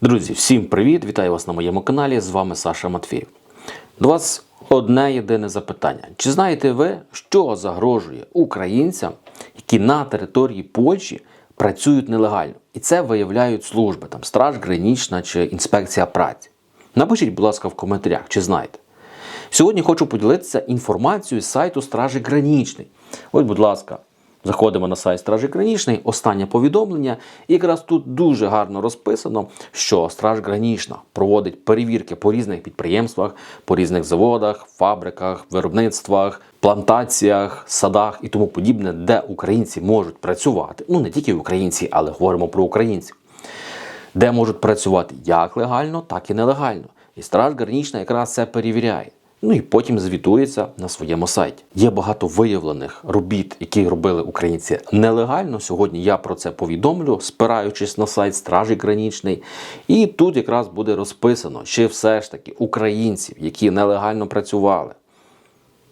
Друзі, всім привіт! Вітаю вас на моєму каналі. З вами Саша Матвіїв. До вас одне єдине запитання. Чи знаєте ви, що загрожує українцям, які на території Польщі працюють нелегально? І це виявляють служби, там Страж Гранічна чи інспекція праці. Напишіть, будь ласка, в коментарях, чи знаєте. Сьогодні хочу поділитися інформацією з сайту Стражі Гранічний. Ось, будь ласка, заходимо на сайт Стражі Гранічний, останнє повідомлення. І якраз тут дуже гарно розписано, що Страж Гранічна проводить перевірки по різних підприємствах, по різних заводах, фабриках, виробництвах, плантаціях, садах і тому подібне, де українці можуть працювати. Ну не тільки українці, але говоримо про українців де можуть працювати як легально, так і нелегально. І страж гранічна якраз це перевіряє. Ну і потім звітується на своєму сайті. Є багато виявлених робіт, які робили українці нелегально. Сьогодні я про це повідомлю, спираючись на сайт Стражі Гранічний. І тут якраз буде розписано, чи все ж таки українців, які нелегально працювали,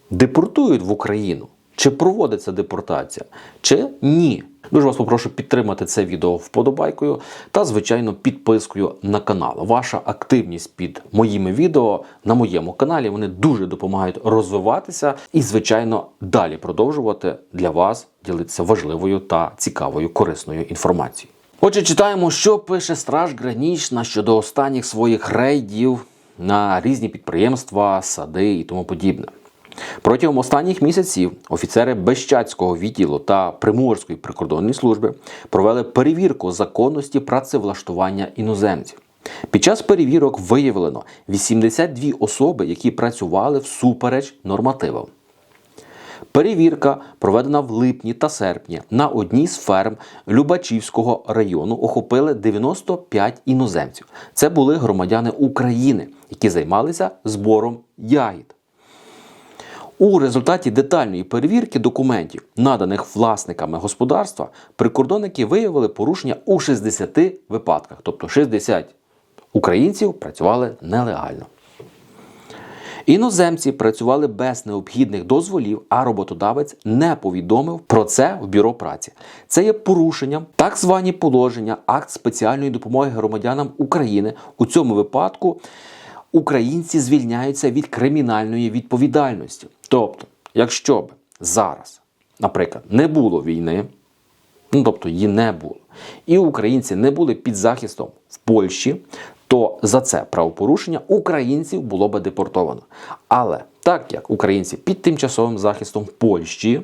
депортують в Україну. Чи проводиться депортація, чи ні. Дуже вас попрошу підтримати це відео вподобайкою та, звичайно, підпискою на канал. Ваша активність під моїми відео на моєму каналі вони дуже допомагають розвиватися і, звичайно, далі продовжувати для вас ділитися важливою та цікавою корисною інформацією. Отже, читаємо, що пише Страж Гранічна щодо останніх своїх рейдів на різні підприємства, сади і тому подібне. Протягом останніх місяців офіцери Бещацького відділу та Приморської прикордонної служби провели перевірку законності працевлаштування іноземців. Під час перевірок виявлено 82 особи, які працювали всупереч нормативам. Перевірка, проведена в липні та серпні, на одній з ферм Любачівського району охопили 95 іноземців. Це були громадяни України, які займалися збором ягід. У результаті детальної перевірки документів, наданих власниками господарства, прикордонники виявили порушення у 60 випадках, тобто 60 українців працювали нелегально. Іноземці працювали без необхідних дозволів, а роботодавець не повідомив про це в бюро праці. Це є порушенням так звані положення акт спеціальної допомоги громадянам України. У цьому випадку українці звільняються від кримінальної відповідальності. Тобто, якщо б зараз, наприклад, не було війни, ну тобто її не було, і українці не були під захистом в Польщі, то за це правопорушення українців було би депортовано. Але так як українці під тимчасовим захистом в Польщі,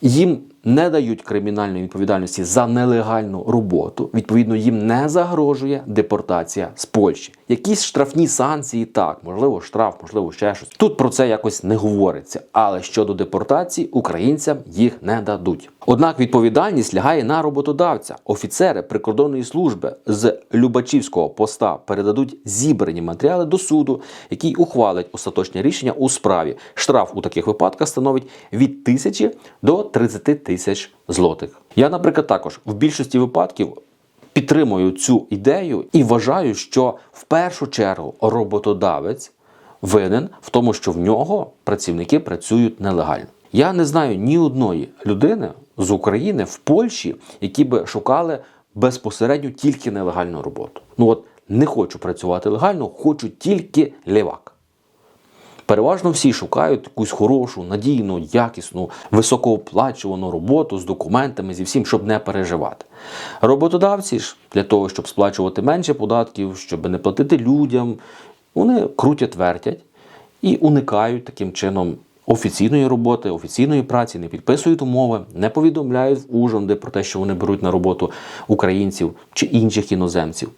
їм не дають кримінальної відповідальності за нелегальну роботу. Відповідно, їм не загрожує депортація з Польщі. Якісь штрафні санкції, так, можливо, штраф, можливо, ще щось. Тут про це якось не говориться. Але щодо депортації, українцям їх не дадуть. Однак відповідальність лягає на роботодавця. Офіцери прикордонної служби з Любачівського поста передадуть зібрані матеріали до суду, який ухвалить остаточне рішення у справі. Штраф у таких випадках становить від тисячі до 30 тисяч злотих. Я, наприклад, також в більшості випадків. Підтримую цю ідею і вважаю, що в першу чергу роботодавець винен в тому, що в нього працівники працюють нелегально. Я не знаю ні одної людини з України в Польщі, які би шукали безпосередньо тільки нелегальну роботу. Ну от не хочу працювати легально, хочу тільки лівак. Переважно всі шукають якусь хорошу, надійну, якісну, високооплачувану роботу з документами, зі всім, щоб не переживати. Роботодавці ж для того, щоб сплачувати менше податків, щоб не платити людям, вони крутять, вертять і уникають таким чином офіційної роботи, офіційної праці, не підписують умови, не повідомляють в Ужгороди про те, що вони беруть на роботу українців чи інших іноземців.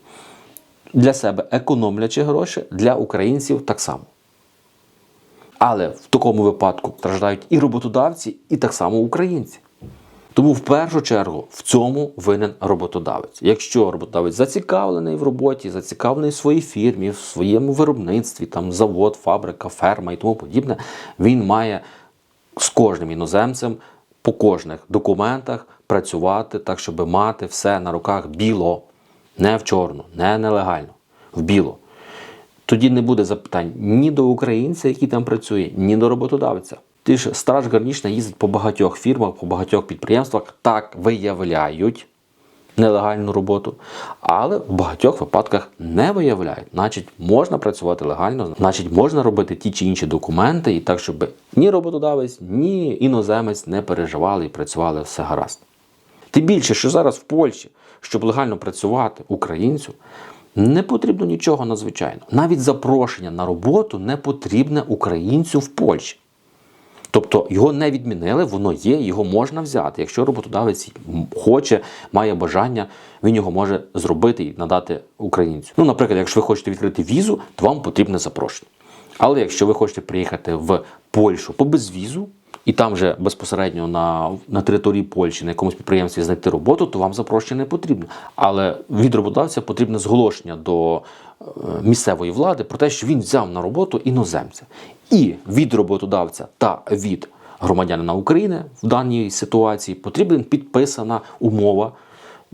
Для себе економлячи гроші, для українців так само. Але в такому випадку страждають і роботодавці, і так само українці. Тому в першу чергу в цьому винен роботодавець. Якщо роботодавець зацікавлений в роботі, зацікавлений в своїй фірмі, в своєму виробництві, там завод, фабрика, ферма і тому подібне, він має з кожним іноземцем по кожних документах працювати так, щоб мати все на руках біло, не в чорну, не нелегально, в біло. Тоді не буде запитань ні до українця, який там працює, ні до роботодавця. Ти ж страж гарнічна їздить по багатьох фірмах, по багатьох підприємствах, так виявляють, нелегальну роботу, але в багатьох випадках не виявляють. Значить, можна працювати легально, значить, можна робити ті чи інші документи, і так, щоб ні роботодавець, ні іноземець не переживали і працювали все гаразд. Тим більше, що зараз в Польщі, щоб легально працювати українцю, не потрібно нічого надзвичайного. Навіть запрошення на роботу не потрібне українцю в Польщі. Тобто його не відмінили, воно є, його можна взяти. Якщо роботодавець хоче, має бажання, він його може зробити і надати українцю. Ну, наприклад, якщо ви хочете відкрити візу, то вам потрібне запрошення. Але якщо ви хочете приїхати в Польщу по безвізу, і там вже безпосередньо на, на території Польщі на якомусь підприємстві знайти роботу, то вам запрошення не потрібно. Але від роботодавця потрібне зголошення до е, місцевої влади про те, що він взяв на роботу іноземця. І від роботодавця та від громадянина України в даній ситуації потрібна підписана умова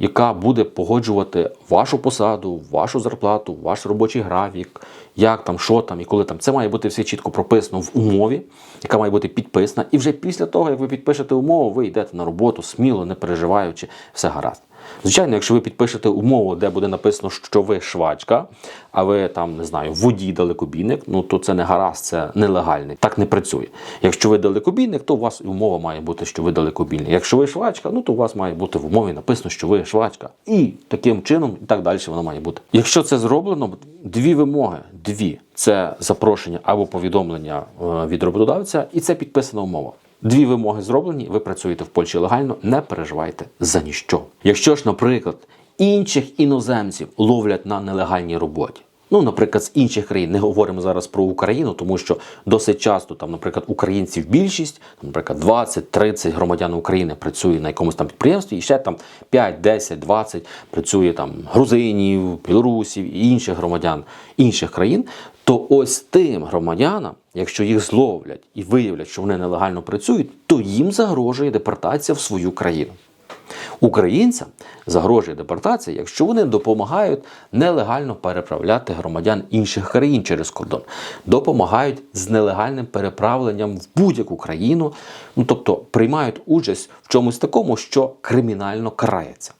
яка буде погоджувати вашу посаду, вашу зарплату, ваш робочий графік, як там, що там і коли там. Це має бути все чітко прописано в умові, яка має бути підписана. І вже після того, як ви підпишете умову, ви йдете на роботу сміло, не переживаючи, все гаразд. Звичайно, якщо ви підпишете умову, де буде написано, що ви швачка, а ви там не знаю, водій далекобійник, ну то це не гаразд, це нелегальний. Так не працює. Якщо ви далекобійник, то у вас умова має бути, що ви далекобійник. Якщо ви швачка, ну то у вас має бути в умові написано, що ви швачка. І таким чином, і так далі воно має бути. Якщо це зроблено, дві вимоги: дві це запрошення або повідомлення е, від роботодавця, і це підписана умова. Дві вимоги зроблені, ви працюєте в Польщі легально, не переживайте за ніщо. Якщо ж, наприклад, інших іноземців ловлять на нелегальній роботі. Ну, наприклад, з інших країн не говоримо зараз про Україну, тому що досить часто там, наприклад, українців більшість, наприклад, 20-30 громадян України працює на якомусь там підприємстві, і ще там 5, 10, 20 працює там грузинів, білорусів і інших громадян інших країн. То ось тим громадянам, якщо їх зловлять і виявлять, що вони нелегально працюють, то їм загрожує депортація в свою країну. Українцям загрожує депортація, якщо вони допомагають нелегально переправляти громадян інших країн через кордон, допомагають з нелегальним переправленням в будь-яку країну, ну тобто приймають участь в чомусь такому, що кримінально карається.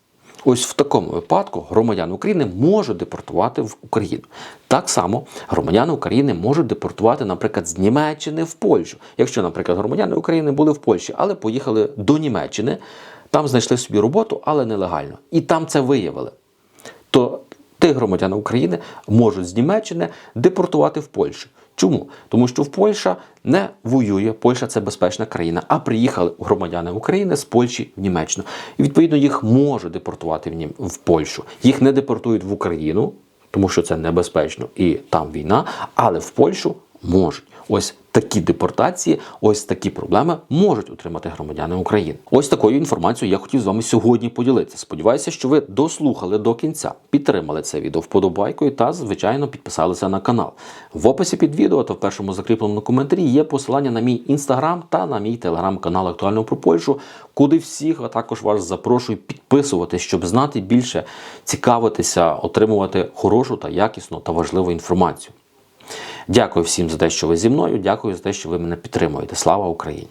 Ось в такому випадку громадян України можуть депортувати в Україну. Так само громадяни України можуть депортувати, наприклад, з Німеччини в Польщу. Якщо, наприклад, громадяни України були в Польщі, але поїхали до Німеччини, там знайшли собі роботу, але нелегально, і там це виявили, то тих громадян України можуть з Німеччини депортувати в Польщу. Чому? Тому що в Польща не воює, Польща це безпечна країна, а приїхали громадяни України з Польщі в Німеччину. І відповідно їх можуть депортувати в, Нім... в Польщу. Їх не депортують в Україну, тому що це небезпечно і там війна, але в Польщу можуть. Ось такі депортації, ось такі проблеми можуть отримати громадяни України. Ось такою інформацією я хотів з вами сьогодні поділитися. Сподіваюся, що ви дослухали до кінця, підтримали це відео вподобайкою та, звичайно, підписалися на канал. В описі під відео та в першому закріпленому коментарі є посилання на мій інстаграм та на мій телеграм-канал Актуально про Польщу, куди всіх, а також вас запрошую підписуватись, щоб знати більше, цікавитися, отримувати хорошу та якісну та важливу інформацію. Дякую всім за те, що ви зі мною. Дякую за те, що ви мене підтримуєте. Слава Україні!